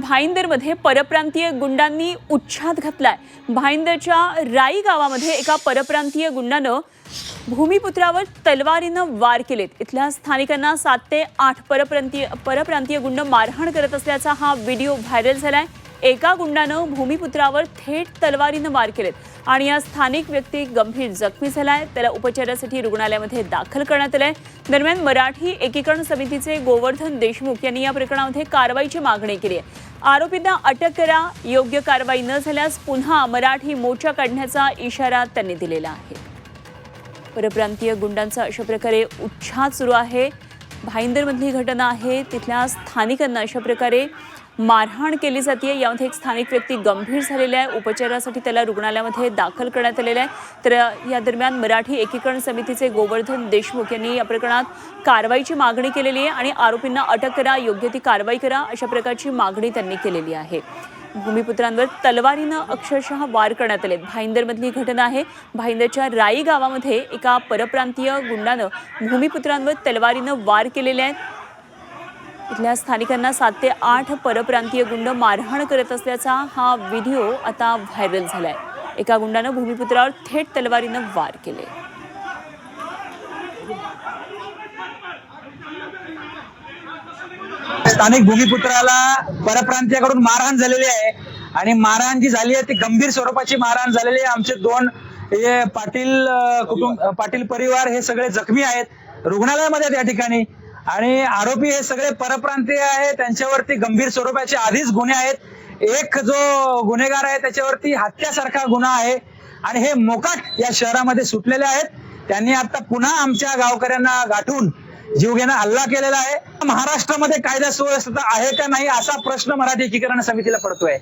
भाईंदरमध्ये परप्रांतीय गुंडांनी उच्छाद घातलाय. भाईंदरच्या राई गावामध्ये एका परप्रांतीय गुंडानं भूमिपुत्रावर तलवारीनं वार केलेत. इथल्या स्थानिकांना सात ते आठ परप्रांतीय परप्रांतीय गुंड मारहाण करत असल्याचा हा व्हिडिओ व्हायरल झालाय. एका गुंडानं भूमिपुत्रावर थेट तलवारीनं वार केलेत. आणि या स्थानिक व्यक्ती गंभीर जखमी झालाय. त्याला उपचारासाठी रुग्णालयामध्ये दाखल करण्यात आलंय. दरम्यान मराठी एकीकरण समितीचे गोवर्धन देशमुख यांनी या प्रकरणामध्ये कारवाईची मागणी केली आहे. आरोपींना अटक करा योग्य कारवाई न झाल्यास पुन्हा मराठी मोर्चा काढण्याचा इशारा त्यांनी दिलेला आहे. परप्रांतीय गुंडांचा अशा प्रकारे उच्छाद सुरू आहे. भाईंदरमधली घटना आहे तिथल्या स्थानिकांना अशा प्रकारे मारहाण केली जाते यामध्ये एक स्थानिक व्यक्ती गंभीर झालेला आहे. उपचारासाठी त्याला रुग्णालयामध्ये दाखल करण्यात आलेला आहे. तर या दरम्यान मराठी एकीकरण समितीचे गोवर्धन देशमुख यांनी या प्रकरणात कारवाईची मागणी केलेली आहे आणि आरोपींना अटक करा योग्य ती कारवाई करा अशा प्रकारची मागणी त्यांनी केलेली आहे. भूमिपुत्रांवर तलवारीनं अक्षरशः वार करण्यात आले. भाईंदरमधली घटना आहे. भाईंदरच्या राई गावामध्ये एका परप्रांतीय गुंडानं भूमिपुत्रांवर तलवारीनं वार केलेले आहेत. इथल्या स्थानिकांना सात ते आठ परप्रांतीय गुंड मारहाण करत असल्याचा हा व्हिडिओ आता व्हायरल झालाय. एका गुंडानं भूमिपुत्रावर थेट तलवारीनं वार केले. स्थानिक भूमिपुत्राला परप्रांतीयाकडून मारहाण झालेली आहे. आणि मारहाण जी झाली आहे ती गंभीर स्वरूपाची मारहाण झालेली आहे. आमचे दोन हे पाटील कुटुंब पाटील परिवार हे सगळे जखमी आहेत. रुग्णालयामध्ये आहेत या ठिकाणी. आणि आरोपी हे सगळे परप्रांतीय आहे त्यांच्यावरती गंभीर स्वरूपाचे आधीच गुन्हे आहेत. एक जो गुन्हेगार आहे त्याच्यावरती हत्यासारखा गुन्हा आहे. आणि हे मोकाट या शहरामध्ये सुटलेले आहेत. त्यांनी आता पुन्हा आमच्या गावकऱ्यांना गाठून जीवघेणा हल्ला केलेला आहे. महाराष्ट्रामध्ये कायदा सुव्यवस्था आहे का नाही असा प्रश्न मराठी एकीकरण समितीला पडतोय.